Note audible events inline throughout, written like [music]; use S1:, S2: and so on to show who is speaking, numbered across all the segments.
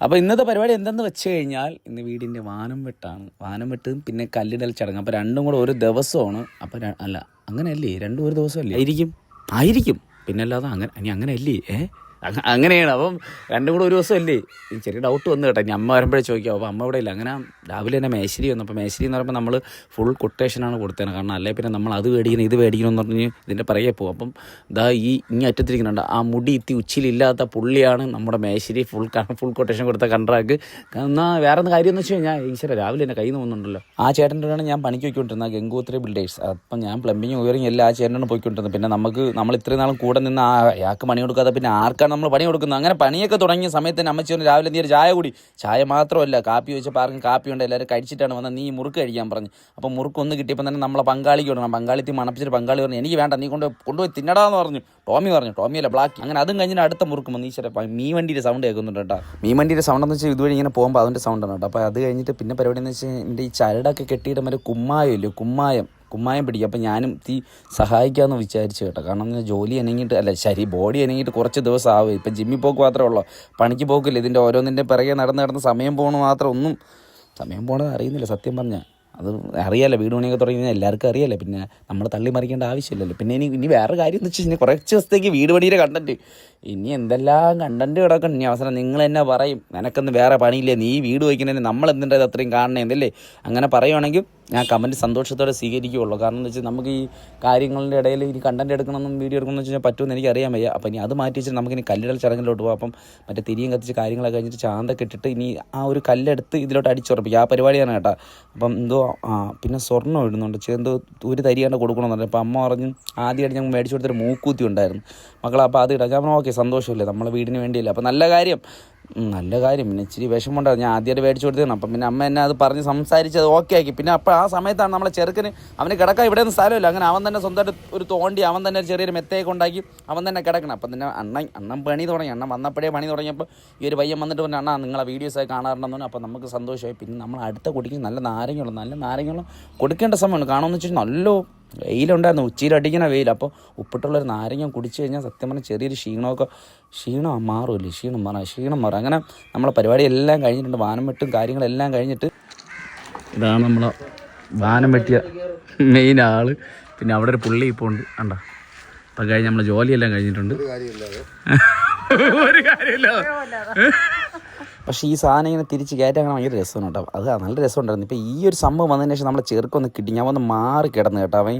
S1: അപ്പോൾ ഇന്നത്തെ പരിപാടി എന്തെന്ന് വെച്ച് കഴിഞ്ഞാൽ ഇന്ന് വീടിന്റെ വാനം വെട്ടാണ്. വാനം വെട്ടും പിന്നെ കല്ലിടൽ ചടങ്ങ്. അപ്പോൾ രണ്ടും കൂടെ ഒരു ദിവസമാണ്. അപ്പോൾ അല്ല അല്ല അങ്ങനെയല്ലേ? രണ്ടും ഒരു ദിവസമല്ലേ? ആയിരിക്കും. ആയിരിക്കും. പിന്നെ അല്ലാതെ അങ്ങനെ ഇനി അങ്ങനെയല്ലേ? ഏഹ് അങ്ങനെയാണ്. അപ്പം രണ്ടും കൂടെ ഒരു ദിവസമല്ലേ? ചെറിയ ഡൗട്ട് വന്നു കേട്ടോ. ഇനി അമ്മ വരുമ്പോഴേ ചോദിക്കാം. അപ്പോൾ അമ്മ ഇവിടെ ഇല്ല. അങ്ങനെ രാവിലെ തന്നെ മേശരി വന്നു. അപ്പോൾ മേശരി എന്ന് പറയുമ്പോൾ നമ്മൾ ഫുൾ കൊട്ടേഷനാണ് കൊടുത്തേനെ. കാരണം അല്ലേ പിന്നെ നമ്മൾ അത് മേടിക്കണം ഇത് മേടിക്കണം എന്ന് പറഞ്ഞ് ഇതിന്റെ പിറകെ പോകും അപ്പം ഇതാ ഈ ഇനി അറ്റത്തിരിക്കുന്നുണ്ട്. ആ മുടി ഇത്തി ഉച്ചിലില്ലാത്ത പുള്ളിയാണ് നമ്മുടെ മേശരി. ഫുൾ ഫുൾ കൊട്ടേഷൻ കൊടുത്ത കൺട്രാക്ക്. എന്നാൽ വേറെ ഒന്ന് കാര്യം എന്ന് വെച്ച് കഴിഞ്ഞാൽ ഈശ്വര രാവിലെ തന്നെ കയ്യിൽ നിന്ന് വന്നിട്ടുണ്ടല്ലോ ആ ചേട്ടന്റെ ഞാൻ പണിക്ക് പോയിക്കൊണ്ടിരുന്നത് ഗംഗോത്രി ബിൽഡേഴ്സ് അപ്പം ഞാൻ പ്ലംബിങ് ഉയറിങ് എല്ലാം ആ ചേട്ടനാണ് പോയിക്കൊണ്ടിരുന്നത്. പിന്നെ നമുക്ക് നമ്മൾ ഇത്രയും നാളും കൂടെ നിന്ന് ആ അയാൾക്ക് പണി കൊടുക്കാതെ പിന്നെ ആർക്കാണ് നമ്മൾ പണി കൊടുക്കുന്നത് അങ്ങനെ പണിയൊക്കെ തുടങ്ങിയ സമയത്ത് തന്നെ അമ്മച്ചി രാവിലെ നീ ഒരു ചായ കൂടി. ചായ മാത്രമല്ല കാപ്പി വെച്ചപ്പോൾ പാർക്കും കാപ്പി ഉണ്ട് എല്ലാവരും കഴിച്ചിട്ടാണ് വന്നത്. നീ മുറുക്ക് കഴിക്കാൻ പറഞ്ഞു. അപ്പോൾ മുറുക്ക് ഒന്ന് കിട്ടിയപ്പോൾ തന്നെ നമ്മളെ പങ്കാളിക്ക് കൊടുക്കണം പങ്കാളിത്തി മണപ്പിച്ചിട്ട് പങ്കാളി പറഞ്ഞു എനിക്ക് വേണ്ട നീ കൊണ്ട് കൊണ്ടുപോയി തിന്നടാന്ന് പറഞ്ഞു. ടോമി പറഞ്ഞു ടോമി അല്ല ബ്ലാക്ക്. അങ്ങനെ അതും കഴിഞ്ഞിട്ട് അടുത്ത മുറുക്ക് നീ ഈശ്വര മീ വണ്ടിയുടെ സൗണ്ട് കേൾക്കുന്നുണ്ട് കേട്ടോ. മീ വണ്ടിയുടെ സൗണ്ട് എന്ന് വെച്ചാൽ ഇതുവഴി ഇങ്ങനെ പോകുമ്പോൾ അതിന്റെ സൗണ്ടാണ് കേട്ടോ. അപ്പോൾ അത് കഴിഞ്ഞിട്ട് പിന്നെ പരിപാടി എന്ന് വെച്ചാൽ എന്റെ ഈ ചരടൊക്കെ കെട്ടിയിട്ട് മറ്റേ കുമ്മായം ഇല്ലേ കുമ്മായം. കുമ്മായം പിടിക്കും. അപ്പം ഞാനും തീ സഹായിക്കാമെന്ന് വിചാരിച്ചു കേട്ടോ. കാരണം എന്ന് ജോലി അനങ്ങിയിട്ട് അല്ല ശരി ബോഡി അനങ്ങിയിട്ട് കുറച്ച് ദിവസം ആവും ഇപ്പം ജിമ്മി പോക്ക് മാത്രമേ ഉള്ളൂ. പണിക്ക് പോക്കില്ല. ഇതിന്റെ ഓരോന്നിന്റെ പിറകെ നടന്ന് നടന്ന് സമയം പോകണ മാത്രം ഒന്നും സമയം പോകണത് അറിയുന്നില്ല സത്യം പറഞ്ഞാൽ അത് അറിയാലോ വീട് പണിയൊക്കെ തുടങ്ങി കഴിഞ്ഞാൽ എല്ലാവർക്കും അറിയാലോ. പിന്നെ നമ്മൾ തള്ളി മറിക്കേണ്ട ആവശ്യമില്ലല്ലോ. പിന്നെ ഇനി ഇനി വേറെ കാര്യം എന്ന് വെച്ച് കഴിഞ്ഞാൽ കുറച്ച് ദിവസത്തേക്ക് വീട് പണിയുടെ കണ്ടന്റ് ഇനി എന്തെല്ലാം കണ്ടന്റ് കിടക്കണം ഇനി അവസരം നിങ്ങൾ തന്നെ പറയും. നിനക്കൊന്നും വേറെ പണിയില്ല? നീ വീട് വയ്ക്കുന്നതിന് നമ്മൾ എന്തിന്റെ അത് അത്രയും കാണണേ എന്നല്ലേ? അങ്ങനെ പറയുവാണെങ്കിൽ ഞാൻ കമന്റ് സന്തോഷത്തോടെ സ്വീകരിക്കുകയുള്ളൂ. കാരണം എന്ന് വെച്ചാൽ നമുക്ക് ഈ കാര്യങ്ങളുടെ ഇടയിൽ ഇനി കണ്ടന്റ് എടുക്കണമെന്നും വീഡിയോ എടുക്കണമെന്ന് വെച്ച് കഴിഞ്ഞാൽ പറ്റുമെന്ന് എനിക്ക് അറിയാൻ വയ്യ. അപ്പോൾ ഇനി അത് മാറ്റി നമുക്ക് ഇനി കല്ലിടൽ ചടങ്ങിലോട്ട് പോകാം അപ്പം മറ്റേ തിരിയും കത്തിച്ച് കാര്യങ്ങളൊക്കെ കഴിഞ്ഞിട്ട് ചാന്തൊക്കെ ഇട്ടിട്ട് ഇനി ആ ഒരു കല്ലെടുത്ത് ഇതിലോട്ട് അടിച്ചുറപ്പിക്കുക ആ പരിപാടിയാണ് കേട്ടോ. അപ്പം എന്തോ ആ പിന്നെ സ്വർണം ഇടുന്നുണ്ട്. ചെന്തോ ഒരു തരിയാണ്ട് കൊടുക്കണമെന്നുണ്ട് അപ്പോൾ അമ്മ പറഞ്ഞു ആദ്യമായിട്ട് ഞങ്ങൾ മേടിച്ചു കൊടുത്തൊരു മൂക്കൂത്തി ഉണ്ടായിരുന്നു. മക്കളെ അപ്പോൾ അത് ഇടാം. ഞാൻ പറഞ്ഞു ഓക്കെ സന്തോഷമില്ലേ. നമ്മളെ വീടിന് വേണ്ടിയില്ല. അപ്പോൾ നല്ല കാര്യം. നല്ല കാര്യം. പിന്നെ ഇച്ചിരി വിഷമമുണ്ടായിരുന്നു ഞാൻ ആദ്യമായിട്ട് മേടിച്ചു കൊടുത്തതാണ്. അപ്പം പിന്നെ അമ്മ എന്നെ അത് പറഞ്ഞ് സംസാരിച്ചത് ഓക്കെ ആക്കി. പിന്നെ അപ്പോൾ ആ സമയത്താണ് നമ്മളെ ചെറുക്കന് അവന് കിടക്കാൻ ഇവിടെ നിന്ന് സ്ഥലമില്ല. അങ്ങനെ അവൻ തന്നെ സ്വന്തമായിട്ട് ഒരു തോണ്ടി അവൻ തന്നെ ചെറിയൊരു മെത്തയൊക്കെ ഉണ്ടാക്കി അവൻ തന്നെ കിടക്കണം. അപ്പം തന്നെ അണ്ണൻ അണ്ണൻ പണി തുടങ്ങി. അണ്ണൻ വന്നപ്പോഴേ പണി തുടങ്ങിയപ്പോൾ ഈ ഒരു പയ്യൻ വന്നിട്ട് പറഞ്ഞു അണ്ണാ നിങ്ങളെ വീഡിയോസൊക്കെ കാണാറുണ്ടെന്ന് പറഞ്ഞു. അപ്പോൾ നമുക്ക് സന്തോഷമായി. പിന്നെ നമ്മൾ അടുത്ത കുടിക്ക് നല്ല നാരങ്ങളും നല്ല നാരങ്ങളും കൊടുക്കേണ്ട സമയമാണ്. കാണുമെന്ന് വെച്ചാൽ നല്ല വെയിലുണ്ടായിരുന്നു. ഉച്ചയിൽ അടിക്കണ വെയിൽ അപ്പോൾ ഉപ്പിട്ടുള്ളൊരു നാരങ്ങ കുടിച്ചു കഴിഞ്ഞാൽ സത്യം പറഞ്ഞാൽ ചെറിയൊരു ക്ഷീണമൊക്കെ ക്ഷീണം മാറുമല്ലേ ക്ഷീണം മാറാം. ക്ഷീണം മാറും. അങ്ങനെ നമ്മളെ പരിപാടി എല്ലാം കഴിഞ്ഞിട്ടുണ്ട്. വാനം വെട്ടും കാര്യങ്ങളെല്ലാം കഴിഞ്ഞിട്ട് ഇതാണ് നമ്മളെ വാനം വെട്ടിയ മെയിൻ ആൾ. പിന്നെ അവിടെ ഒരു പുള്ളി ഇപ്പോൾ ഉണ്ട്. കണ്ട? അപ്പം കഴിഞ്ഞ് നമ്മളെ ജോലിയെല്ലാം കഴിഞ്ഞിട്ടുണ്ട്. ഒരു കാര്യമില്ല [laughs] പക്ഷേ ഈ സാധനം ഇങ്ങനെ തിരിച്ച് കയറ്റാൻ ഭയങ്കര രസമാണ് കേട്ടോ. അത് നല്ല രസം ഉണ്ടായിരുന്നു ഇപ്പം ഈ ഒരു സംഭവം വന്നതിന് ശേഷം നമ്മളെ ചെറുക്കൊന്ന് കിട്ടി. ഞാൻ വന്ന് മാറി കിടന്നു കേട്ടോ അവൻ.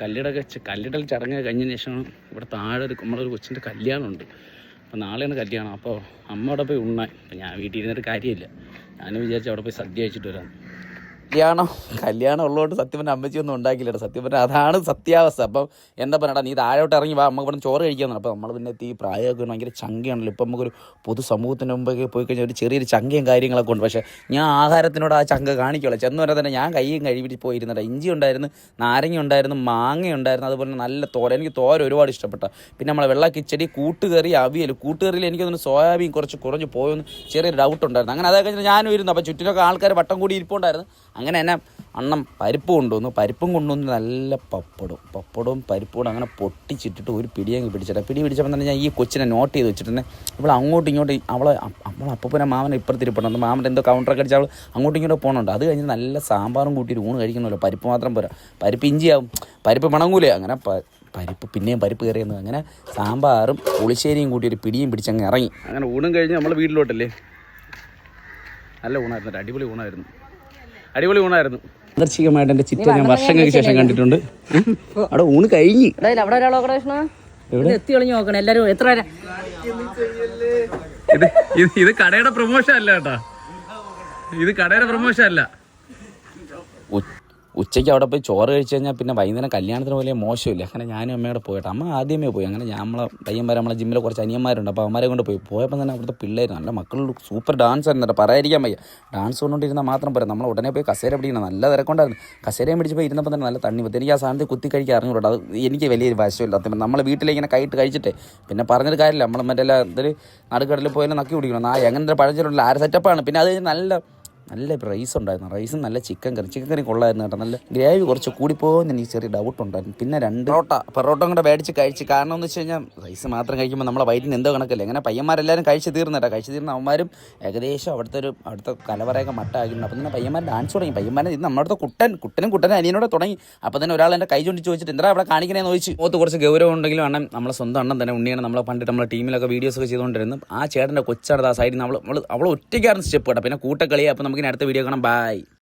S1: കല്ലിടൊക്കെ കല്ലിടൽ ചടങ്ങ് കഴിഞ്ഞതിന് ശേഷം ഇവിടെ താഴെ ഒരു നമ്മളൊരു കൊച്ചിന്റെ കല്യാണമുണ്ട്. അപ്പോൾ നാളെയാണ് കല്യാണം. അപ്പോൾ അമ്മ അവിടെ പോയി ഉണ്ണാൻ. ഞാൻ വീട്ടിൽ ഇരുന്നിട്ട് കാര്യമില്ല. ഞാൻ വിചാരിച്ചു അവിടെ പോയി സദ്യ അയച്ചിട്ട് വരാം കല്യാണം കല്യാണം ഉള്ളതുകൊണ്ട് സത്യം പറഞ്ഞ അമ്മച്ചി ഒന്നും ഉണ്ടാക്കില്ല സത്യം പറഞ്ഞാൽ അതാണ് സത്യാവസ്ഥ. അപ്പം എന്താ പറയടാ നീ താഴോട്ട് ഇറങ്ങി വാ നമുക്ക് ഇവിടെ ചോറ് കഴിക്കാമെന്ന് അപ്പോൾ നമ്മൾ പിന്നെ ഈ പ്രായമൊക്കെ ഭയങ്കര ചങ്കയാണല്ലോ. ഇപ്പം നമുക്കൊരു പൊതു സമൂഹത്തിന് പോയി കഴിഞ്ഞാൽ ഒരു ചെറിയൊരു ചങ്കയും കാര്യങ്ങളൊക്കെ ഉണ്ട്. പക്ഷേ ഞാൻ ആഹാരത്തിനോട് ആ ചങ്ക കാണിക്കുള്ളൂ ചെന്ന് പറഞ്ഞാൽ തന്നെ ഞാൻ കൈയും കഴുകിയിട്ട് പോയിരുന്നില്ല ഇഞ്ചി ഉണ്ടായിരുന്നു നാരങ്ങ ഉണ്ടായിരുന്നു മാങ്ങ ഉണ്ടായിരുന്നു അതുപോലെ നല്ല തോര. എനിക്ക് തോര ഒരുപാട് ഇഷ്ടപ്പെട്ട. പിന്നെ നമ്മളെ വെള്ള കിച്ചടി കൂട്ടുകറി അവിയൽ. കൂട്ടുകറിയിൽ എനിക്ക് തോന്നുന്നു സോയാബീൻ കുറച്ച് കുറഞ്ഞ് പോയെന്ന് ചെറിയൊരു ഡൗട്ട് ഉണ്ടായിരുന്നു. അങ്ങനെ അതൊക്കെ ഞാനും ഇരുന്നു. അപ്പോൾ ചുറ്റിനൊക്കെ ആൾക്കാർ വട്ടം കൂടി ഇരിപ്പുണ്ടായിരുന്നു. അങ്ങനെ തന്നെ അണ്ണം പരിപ്പ് കൊണ്ടുവന്നു. പരിപ്പും കൊണ്ടുവന്ന് നല്ല പപ്പടവും. പപ്പടവും പരിപ്പും അങ്ങനെ പൊട്ടിച്ചിട്ടിട്ട് ഒരു പിടിയങ്ങ് പിടിച്ചിട്ട് പിടി പിടിച്ചപ്പോൾ തന്നെ ഞാൻ ഈ കൊച്ചിനെ നോട്ട് ചെയ്ത് വെച്ചിട്ടുണ്ട്. ഇവിടെ അങ്ങോട്ടും ഇങ്ങോട്ടും അവളെ അവളെ അപ്പൂപ്പനെ മാമനെ ഇപ്പുറത്തിരിപ്പുണ്ട് മാമന്റെ എന്തോ കൗണ്ടറൊക്കെ അടിച്ച് അവൾ അങ്ങോട്ടും ഇങ്ങോട്ടും പോകണുണ്ട് അത് കഴിഞ്ഞ് നല്ല സാമ്പാറും കൂട്ടി ഊണ് കഴിക്കണമല്ലോ. പരിപ്പ് മാത്രം പോരാ. പരിപ്പ് ഇഞ്ചിയാവും. പരിപ്പ് മണങ്ങൂലേ? അങ്ങനെ പരിപ്പ് പിന്നെയും പരിപ്പ് കയറിയെന്ന്. അങ്ങനെ സാമ്പാറും പുളിശ്ശേരിയും കൂട്ടി ഒരു പിടിയും പിടിച്ചങ്ങ് ഇറങ്ങി. അങ്ങനെ ഊണും കഴിഞ്ഞ് നമ്മൾ വീട്ടിലോട്ടല്ലേ? നല്ല ഊണായിരുന്നു. അടിപൊളി ഊണായിരുന്നു. അടിപൊളി ഊണായിരുന്നു. ആദർശികമായിട്ട് എന്റെ ചിറ്റ ഞാൻ വർഷങ്ങൾക്ക് ശേഷം കണ്ടിട്ടുണ്ട്. അവിടെ ഊണ് കഴിഞ്ഞു.
S2: അവിടെ ഒരാളോ കൃഷ്ണ? എത്തി കളിഞ്ഞു നോക്കണം എല്ലാരും എത്ര
S1: ഇത് കടയുടെ പ്രൊമോഷൻ അല്ല കേട്ടാ. ഇത് കടയുടെ പ്രൊമോഷൻ അല്ല. ഉച്ചയ്ക്ക് അവിടെ പോയി ചോറ് കഴിച്ച് കഴിഞ്ഞാൽ പിന്നെ വൈകുന്നേരം കല്യാണത്തിന് പോലെ മോശമില്ല? അങ്ങനെ ഞാനും അമ്മയോടെ പോയിട്ട് അമ്മ ആദ്യമേ പോയി. അങ്ങനെ നമ്മളെ പയ്യന്മാർ നമ്മളെ ജിമ്മിലെ കുറച്ച് അനിയന്മാരുണ്ട്. അപ്പോൾ അവന്മാരെ കൊണ്ട് പോയി. പോയപ്പോൾ തന്നെ അവിടുത്തെ പിള്ളേർ നല്ല മക്കൾ സൂപ്പർ ഡാൻസ് ആയിരുന്നു പറയാതിരിക്കാൻ വയ്യ. ഡാൻസ് കൊണ്ടുകൊണ്ടിരുന്നാൽ മാത്രം പോരാ. നമ്മൾ ഉടനെ പോയി കസേര പിടിക്കണം. നല്ല തിരക്കൊണ്ടായിരുന്നു. കസേരയും പിടിച്ചപ്പോൾ ഇരുന്നപ്പോൾ തന്നെ നല്ല തണ്ണി പറ്റി എനിക്ക് ആ സാധനത്തിൽ കുത്തി കഴിക്കാൻ അറിഞ്ഞുകൂടാ അത് എനിക്ക് വലിയൊരു വശമില്ല. സത്യം നമ്മളെ വീട്ടിലേക്ക് ഇങ്ങനെ കൈയിട്ട് കഴിച്ചിട്ടേ. പിന്നെ പറഞ്ഞൊരു കാര്യമില്ല. നമ്മൾ മറ്റേ എന്തൊരു നടുക്കടലിൽ പോയാലും നക്കി കുടിക്കണം. ആ എങ്ങനെ പഴഞ്ചൊല്ലുള്ള ആ സെറ്റപ്പാണ് പിന്നെ അത് നല്ല നല്ല റൈസ് ഉണ്ടായിരുന്നു. റൈസും നല്ല ചിക്കൻ കറി. ചിക്കൻ കറി കൊള്ളായിരുന്നു കേട്ടോ. നല്ല ഗ്രേവി കുറച്ച് കൂടിപ്പോകുമെന്ന് എനിക്ക് ചെറിയ ഡൗട്ട് ഉണ്ടായിരുന്നു. പിന്നെ രണ്ട് പൊറോട്ട. പൊറോട്ട കൂടെ മേടിച്ച് കഴിച്ച്. കാരണം എന്ന് വെച്ച് കഴിഞ്ഞാൽ റൈസ് മാത്രം കഴിക്കുമ്പോൾ നമ്മളെ വയറ്റിന് എന്തോ കണക്കല്ലേ? അങ്ങനെ പയ്യന്മാരെല്ലാവരും കഴിച്ച് തീർന്നിട്ടാ കഴിച്ച് തീർന്ന അവന്മാരും ഏകദേശം അവിടുത്തെ ഒരു അവിടുത്തെ കലവറയൊക്കെ മട്ടാക്കിയിട്ടുണ്ട്. അപ്പം തന്നെ പയ്യന്മാർ ഡാൻസ് തുടങ്ങി. പയ്യന്മാരെ ഇത് നമ്മുടെ കുട്ടൻ കുട്ടനും കുട്ടനും അനിയനോട് തുടങ്ങി. അപ്പം തന്നെ ഒരാൾ എന്റെ കൈ ചൂണ്ടി ചോദിച്ചിട്ട് എന്താ അവിടെ കാണിക്കണേന്ന് ചോദിച്ചു? മുഖത്ത് കുറച്ച് ഗൗരവം ഉണ്ടെങ്കിലും അണ്ണൻ നമ്മളെ സ്വന്തം അണ്ണൻ തന്നെ ഉണ്ണിയാണ്. നമ്മളെ പണ്ട് നമ്മളെ ടീമിലൊക്കെ വീഡിയോസ് ഒക്കെ ചെയ്തുകൊണ്ടിരുന്നു ആ ചേട്ടന്റെ കൊച്ചാണ് ആ സൈഡിൽ നമ്മൾ നമ്മൾ അവൾ ഒറ്റയ്ക്കായിരുന്നു സ്റ്റെപ്പ് കേട്ടോ. പിന്നെ കൂട്ടക്കളിയാണ് അപ്പോൾ നമുക്ക് ഇനി അടുത്ത വീഡിയോ കാണാം. ബൈ